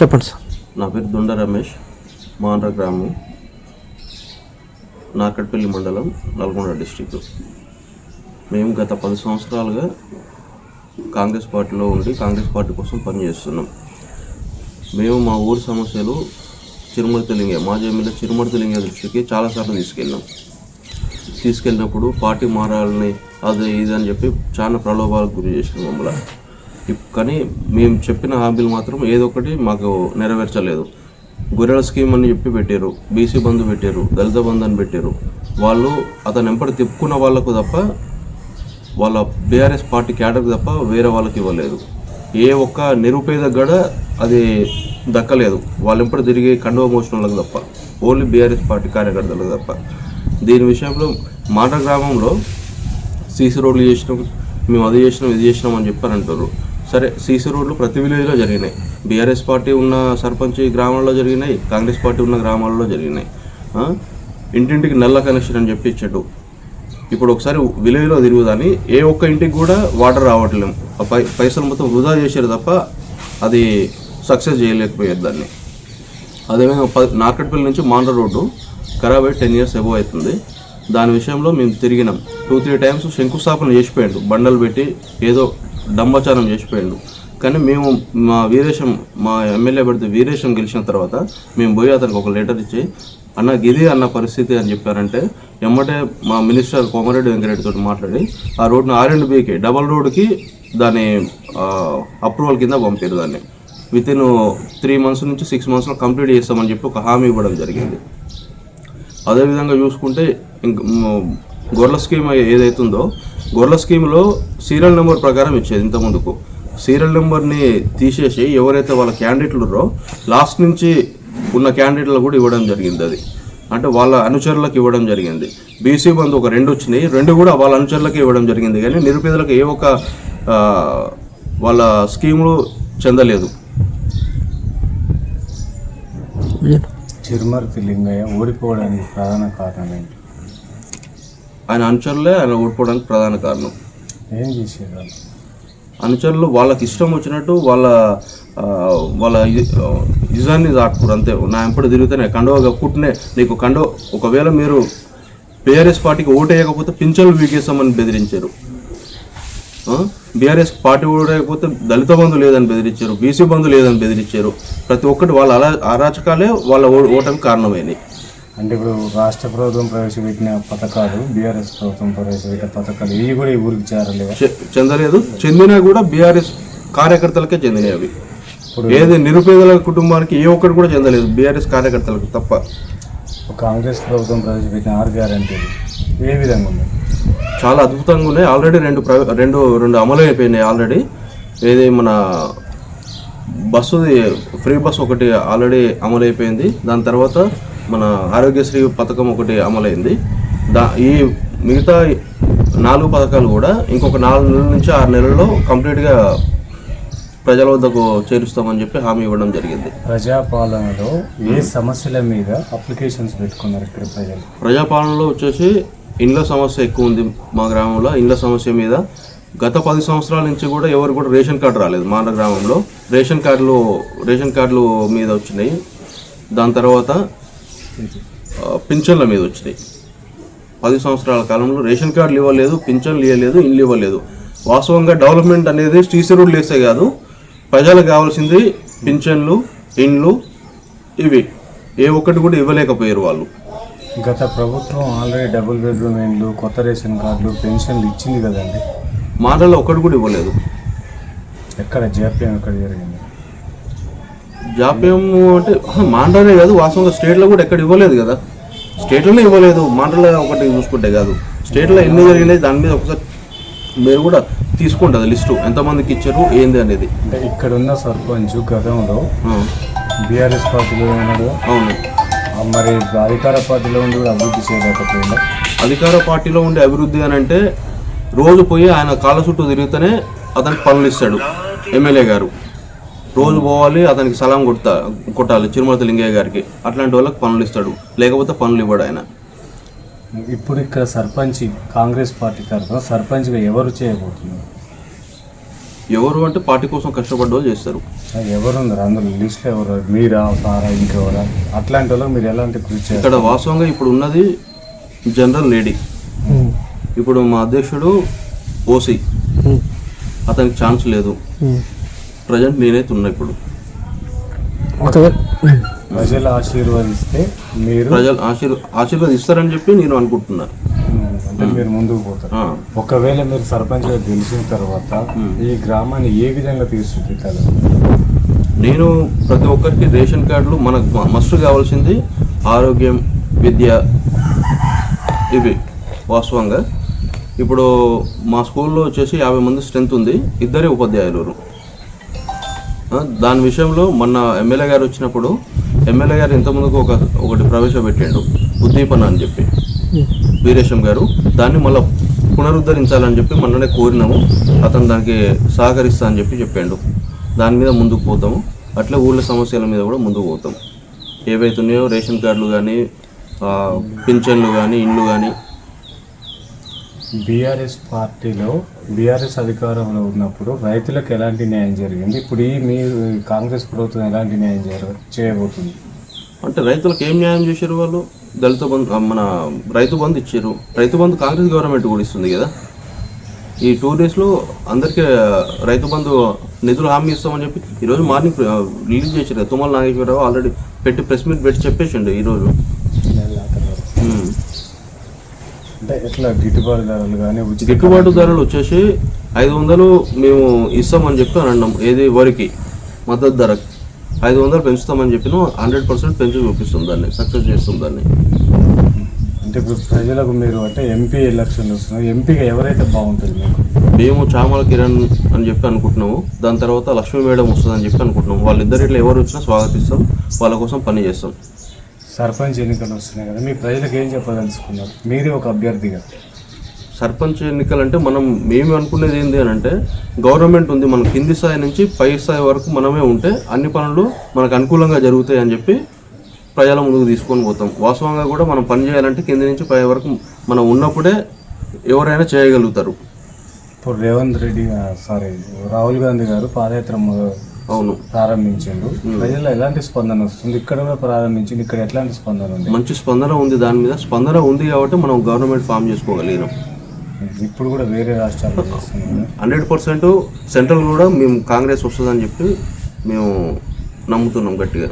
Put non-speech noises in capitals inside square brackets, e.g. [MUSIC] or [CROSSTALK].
చెప్పండి సార్. నా పేరు దుండ రమేష్ మాండ్ర గ్రామం నాకట్పల్లి మండలం నల్గొండ డిస్టిక్ మేము గత పది సంవత్సరాలుగా కాంగ్రెస్ పార్టీలో ఉండి కాంగ్రెస్ పార్టీ కోసం పనిచేస్తున్నాం. మేము మా ఊరి సమస్యలు చిరుమర్తి లింగే మాజీ ఎమ్మెల్యే చిరుమల లింగే దృష్టికి చాలాసార్లు తీసుకెళ్ళాం. తీసుకెళ్ళినప్పుడు పార్టీ మారాలని అదే ఇది అని చెప్పి చాలా ప్రలోభాలకు గురి చేసిన మమ్మల్ని. కానీ మేము చెప్పిన హామీలు మాత్రం ఏదో ఒకటి మాకు నెరవేర్చలేదు. గొర్రెల స్కీమ్ అని చెప్పి పెట్టారు బీసీ బంధు పెట్టారు దళిత బంధు అని పెట్టారు వాళ్ళు అతను ఎంపటి తిప్పుకున్న వాళ్ళకు తప్ప వాళ్ళ బీఆర్ఎస్ పార్టీ క్యాడర్కి తప్ప వేరే వాళ్ళకి ఇవ్వలేదు. ఏ ఒక్క నిరుపేద గడ అది దక్కలేదు. వాళ్ళు ఎంపడి తిరిగి కండువ మోసిన వాళ్ళకి తప్ప ఓన్లీ బీఆర్ఎస్ పార్టీ కార్యకర్తలకు తప్ప. దీని విషయంలో మాట గ్రామంలో సీసీ రోడ్లు చేసినాం. మేము అది చేసినాం ఇది చేసినాం అని చెప్పారు అంటారు సరే సీసీ రోడ్లు ప్రతి విలేజ్లో జరిగినాయి. బీఆర్ఎస్ పార్టీ ఉన్న సర్పంచ్ గ్రామాల్లో జరిగినాయి కాంగ్రెస్ పార్టీ ఉన్న గ్రామాల్లో జరిగినాయి. ఇంటింటికి నల్ల కనెక్షన్ అని చెప్పి ఇచ్చాడు. ఇప్పుడు ఒకసారి విలేజ్లో తిరుగుదాని ఏ ఒక్క ఇంటికి కూడా వాటర్ రావట్లేము ఆ పై పైసలు మొత్తం వృధా చేశారు తప్ప అది సక్సెస్ చేయలేకపోయారు దాన్ని. అదేవిధంగా ప నార్కట్పల్లి నుంచి మాండ్ర రోడ్డు ఖరాబ్ అయ్యి టెన్ ఇయర్స్ ఎబో అవుతుంది. దాని విషయంలో మేము తిరిగినాం. టూ త్రీ టైమ్స్ శంకుస్థాపన చేసిపోయాడు. బండలు పెట్టి ఏదో డంబచారం చేసిపోయాడు. కానీ మేము మా వీరేశం మా ఎమ్మెల్యే పెడితే వీరేశం గెలిచిన తర్వాత మేము పోయి అతనికి ఒక లెటర్ ఇచ్చి అన్న గిది అన్న పరిస్థితి అని చెప్పారంటే ఎమ్మటే మా మినిస్టర్ కోమరెడ్డి వెంకరెడ్డి తోటి మాట్లాడి ఆ రోడ్ను ఆర్ అండ్ బీకి డబల్ రోడ్కి దాని అప్రూవల్ కింద పంపారు దాన్ని. విత్ ఇన్ త్రీ మంత్స్ నుంచి సిక్స్ మంత్స్లో కంప్లీట్ చేస్తామని చెప్పి ఒక హామీ ఇవ్వడం జరిగింది. అదేవిధంగా చూసుకుంటే గొర్రెల స్కీమ్ ఏదైతుందో గొర్రెల స్కీమ్లో సీరియల్ నెంబర్ ప్రకారం ఇచ్చేది ఇంత ముందుకు సీరియల్ నెంబర్ని తీసేసి ఎవరైతే వాళ్ళ క్యాండిడేట్లు ఉన్నారో లాస్ట్ నుంచి ఉన్న క్యాండిడేట్లు కూడా ఇవ్వడం జరిగింది అది. అంటే వాళ్ళ అనుచరులకు ఇవ్వడం జరిగింది. బీసీ బంధు ఒక రెండు వచ్చినాయి. రెండు కూడా వాళ్ళ అనుచరులకు ఇవ్వడం జరిగింది. కానీ నిరుపేదలకు ఏ ఒక్క వాళ్ళ స్కీములు చెందలేదు. చిరుమర్తి లింగయ్య ఓడిపోవడానికి ప్రధాన కారణం ఏంటి? ఆయన అనుచరులే ఆయన ఓడిపోవడానికి ప్రధాన కారణం. ఏం చేసేవాళ్ళు? అనుచరులు వాళ్ళకి ఇష్టం వచ్చినట్టు వాళ్ళ వాళ్ళ ఇజాన్ని దాటుకురు అంతే. నా ఎప్పుడు తిరుగుతూనే కండవ కప్పుకుంటూనే నీకు కండవ ఒకవేళ మీరు బీఆర్ఎస్ పార్టీకి ఓటు వేయకపోతే పింఛన్లు వీకేస్తామని బెదిరించారు. బీఆర్ఎస్ పార్టీ వేయకపోతే దళిత బంధు లేదని బెదిరించారు బీసీ బంధు లేదని బెదిరించారు. ప్రతి ఒక్కటి వాళ్ళ అలా అరాచకాలే వాళ్ళ ఓటమి కారణమైనవి అంటే ఇప్పుడు రాష్ట్ర ప్రభుత్వం ప్రవేశపెట్టిన పథకాలు బీఆర్ఎస్ ప్రభుత్వం ప్రవేశపెట్టిన పథకాలు ఇవి కూడా ఈ ఊరికి చేరలేవా? చె- చెందలేదు. చెందినా కూడా బీఆర్ఎస్ కార్యకర్తలకే చెందినవి అవి. ఏది నిరుపేదల కుటుంబానికి ఏ ఒక్కటి కూడా చెందలేదు బీఆర్ఎస్ కార్యకర్తలకు తప్ప. కాంగ్రెస్ ప్రభుత్వం ప్రవేశపెట్టిన ఆరు గ్యారంటీలు ఏ విధంగా ఉంది? చాలా అద్భుతంగా ఉన్నాయి. ఆల్రెడీ రెండు ప్ర- రెండు రెండు అమలు అయిపోయినాయి ఆల్రెడీ ఏది మన బస్సుది ఫ్రీ బస్ ఒకటి ఆల్రెడీ అమలు అయిపోయింది. దాని తర్వాత మన ఆరోగ్యశ్రీ పథకం ఒకటి అమలైంది దా ఈ మిగతా నాలుగు పథకాలు కూడా ఇంకొక నాలుగు నెలల నుంచి ఆరు నెలల్లో కంప్లీట్గా ప్రజల వద్దకు చేరుస్తామని చెప్పి హామీ ఇవ్వడం జరిగింది. ప్రజాపాలనలో ఏ సమస్యల మీద అప్లికేషన్స్ పెట్టుకున్నారు ఇక్కడ ప్రజలు? ప్రజాపాలనలో వచ్చేసి ఇండ్ల సమస్య ఎక్కువ ఉంది మా గ్రామంలో. ఇండ్ల సమస్య మీద గత పది సంవత్సరాల నుంచి కూడా ఎవరు కూడా రేషన్ కార్డు రాలేదు మా గ్రామంలో. రేషన్ కార్డులు రేషన్ కార్డులు మీద వచ్చినాయి. దాని తర్వాత పింఛన్ల మీద వచ్చినాయి. పది సంవత్సరాల కాలంలో రేషన్ కార్డులు ఇవ్వలేదు పింఛన్లు ఇవ్వలేదు ఇండ్లు ఇవ్వలేదు. వాస్తవంగా డెవలప్మెంట్ అనేది శ్రీశరుడు లేసే కాదు. ప్రజలకు కావాల్సింది పింఛన్లు ఇండ్లు ఇవి. ఏ ఒక్కటి కూడా ఇవ్వలేకపోయారు వాళ్ళు. గత ప్రభుత్వం ఆల్రెడీ డబుల్ బెడ్రూమ్ ఇండ్లు కొత్త రేషన్ కార్డులు పెన్షన్లు ఇచ్చింది కదండి. మాటల్లో ఒక్కటి కూడా ఇవ్వలేదు. ఎక్కడ జాప్యం ఎక్కడ జరిగింది? జాప్యం అంటే మాండ్రానే కాదు వాస్తవంగా స్టేట్లో కూడా ఎక్కడ ఇవ్వలేదు కదా. స్టేట్లోనే ఇవ్వలేదు మాండ్రలో ఒకటి చూసుకుంటే కాదు. స్టేట్లో ఎన్ని జరిగినాయి దాని మీద ఒకసారి మీరు కూడా తీసుకోండి అది లిస్టు. ఎంతమందికి ఇచ్చారు ఏంది అనేది. అంటే ఇక్కడ ఉన్న సర్పంచ్ గతంలో బీఆర్ఎస్ పార్టీలో ఉన్నాడు అవును. మరి అధికార పార్టీలో ఉండి కూడా అభివృద్ధి చేయలేకపోయిందా? అధికార పార్టీలో ఉండే అభివృద్ధి అని అంటే రోజు పోయి ఆయన కాళ్ళ చుట్టూ తిరిగితేనే అతనికి పనులు ఇస్తాడు ఎమ్మెల్యే గారు. రోజు పోవాలి అతనికి సలాం కొడతా కొట్టాలి చిరుమలత లింగయ్య గారికి. అట్లాంటి వాళ్ళకి పనులు ఇస్తాడు. లేకపోతే పనులు ఇవ్వడు ఆయన. ఇప్పుడు ఇక్కడ సర్పంచ్ కాంగ్రెస్ పార్టీ తరఫున సర్పంచ్గా ఎవరు చేయబోతున్నారు? ఎవరు అంటే పార్టీ కోసం కష్టపడ్డ వాళ్ళు చేస్తారు. అది ఎవరు ఉన్నారు అందులో లిస్ట్లో ఎవరు? మీరా సారా ఇంకెవరా? అట్లాంటి వాళ్ళకి మీరు ఎలాంటి కృషి ఇక్కడ వాస్తవంగా ఇప్పుడు ఉన్నది జనరల్ లేడీ. ఇప్పుడు మా అధ్యక్షుడు ఓసీ. అతనికి ఛాన్స్ లేదు. ప్రజెంట్ నేనైతే ఉన్నా ఇప్పుడు. ప్రజలు ఆశీర్వదిస్తే మీరు ప్రజలు ఆశీర్ ఆశీర్వదిస్తారని చెప్పి నేను అనుకుంటున్నా ఉమ్, అంటే మీరు ముందుకు పోతారు. ఆ, ఒకవేళ మీరు సర్పంచ్గా గెలిచిన తర్వాత ఈ గ్రామాన్ని ఏ విధంగా తీర్చిదిద్దాలి? నేను ప్రతి ఒక్కరికి రేషన్ కార్డులు మనకు మ- మస్ట్ కావాల్సింది ఆరోగ్యం విద్య ఇవి వాస్తవంగా. ఇప్పుడు మా స్కూల్లో వచ్చేసి యాభై మంది స్ట్రెంత్ ఉంది ఇద్దరే ఉపాధ్యాయులు దాని విషయంలో మొన్న ఎమ్మెల్యే గారు వచ్చినప్పుడు ఎమ్మెల్యే గారు ఇంతకుముందుకు ఒక ఒకటి ప్రవేశపెట్టిండు ఉద్దీపన అని చెప్పి. వీరేశం గారు. దాన్ని మళ్ళీ పునరుద్ధరించాలని చెప్పి మొన్ననే కోరినాము. అతను దానికి సహకరిస్తా అని చెప్పి చెప్పాడు. దాని మీద ముందుకు పోతాము. అట్లా ఊళ్ళ సమస్యల మీద కూడా ముందుకు పోతాం ఏవైతే ఉన్నాయో రేషన్ కార్డులు కానీ పింఛన్లు కానీ ఇండ్లు కానీ బీఆర్ఎస్ పార్టీలో బీఆర్ఎస్ అధికారంలో ఉన్నప్పుడు రైతులకు ఎలాంటి న్యాయం జరిగింది? ఇప్పుడు ఈ మీ కాంగ్రెస్ ప్రభుత్వం ఎలాంటి న్యాయం జరగ చేయబోతుంది? అంటే రైతులకు ఏం న్యాయం చేశారు వాళ్ళు? దళిత బంధు మన రైతు బంధు ఇచ్చారు. రైతు బంధు కాంగ్రెస్ గవర్నమెంట్ కూడా ఇస్తుంది కదా. ఈ టూ డేస్లో అందరికీ రైతు బంధు నిధులు హామీ ఇస్తామని చెప్పి ఈరోజు మార్నింగ్ రిలీజ్ చేశారు. కదా, తుమ్మల నాగేశ్వరరావు ఆల్రెడీ పెట్టి ప్రెస్ మీట్ పెట్టి చెప్పేసిండు ఈరోజు. అంటే ఎట్లా గిట్టుబాటు ధరలు కానీ గిట్టుబాటు ధరలు వచ్చేసి ఐదు వందలు మేము ఇస్తామని చెప్పి అని అన్నాం. ఏది వరికి? మద్దతు ధర ఐదు వందలు పెంచుతామని చెప్పిన హండ్రెడ్ పర్సెంట్ పెంచి చూపిస్తుంది దాన్ని సక్సెస్ చేస్తుంది దాన్ని. అంటే ఇప్పుడు ప్రజలకు మీరు అంటే ఎంపీ ఎలక్షన్లు వస్తున్నాయి. ఎంపీగా ఎవరైతే బాగుంటుంది మీకు? మేము చామల కిరణ్ అని చెప్పి అనుకుంటున్నాము. దాని తర్వాత లక్ష్మీ మేడం వస్తుంది అని చెప్పి అనుకుంటున్నాము. వాళ్ళిద్దరు ఇట్లా ఎవరు వచ్చినా స్వాగతిస్తాం. వాళ్ళ కోసం పని చేస్తాం. సర్పంచ్ ఎన్నికలు వస్తున్నాయి కదా. మీ ప్రజలకు ఏం చెప్పదలుచుకున్నారు? మీరే ఒక అభ్యర్థిగా. సర్పంచ్ ఎన్నికలు అంటే మనం మేము అనుకునేది ఏంటి అని అంటే గవర్నమెంట్ ఉంది మన కింది స్థాయి నుంచి పై స్థాయి వరకు మనమే ఉంటే అన్ని పనులు మనకు అనుకూలంగా జరుగుతాయి అని చెప్పి ప్రజల ముందుకు తీసుకొని పోతాం. వాస్తవంగా కూడా మనం పని చేయాలంటే కింది నుంచి పై వరకు మనం ఉన్నప్పుడే ఎవరైనా చేయగలుగుతారు. ఇప్పుడు రేవంత్ రెడ్డి సారీ రాహుల్ గాంధీ గారు పాదయాత్ర అవును. ప్రారంభించిండు. ప్రజల్లో ఎలాంటి స్పందన వస్తుంది? ఇక్కడ కూడా ప్రారంభించింది ఇక్కడ ఎట్లాంటి స్పందన ఉంది? మంచి స్పందన ఉంది దాని మీద. స్పందన ఉంది కాబట్టి మనం గవర్నమెంట్ ఫామ్ చేసుకోగలిగినాం. ఇప్పుడు కూడా వేరే రాష్ట్రాల్లో [LAUGHS] హండ్రెడ్ పర్సెంట్ సెంట్రల్ కూడా మేము కాంగ్రెస్ వస్తుందని చెప్పి మేము నమ్ముతున్నాం గట్టిగా.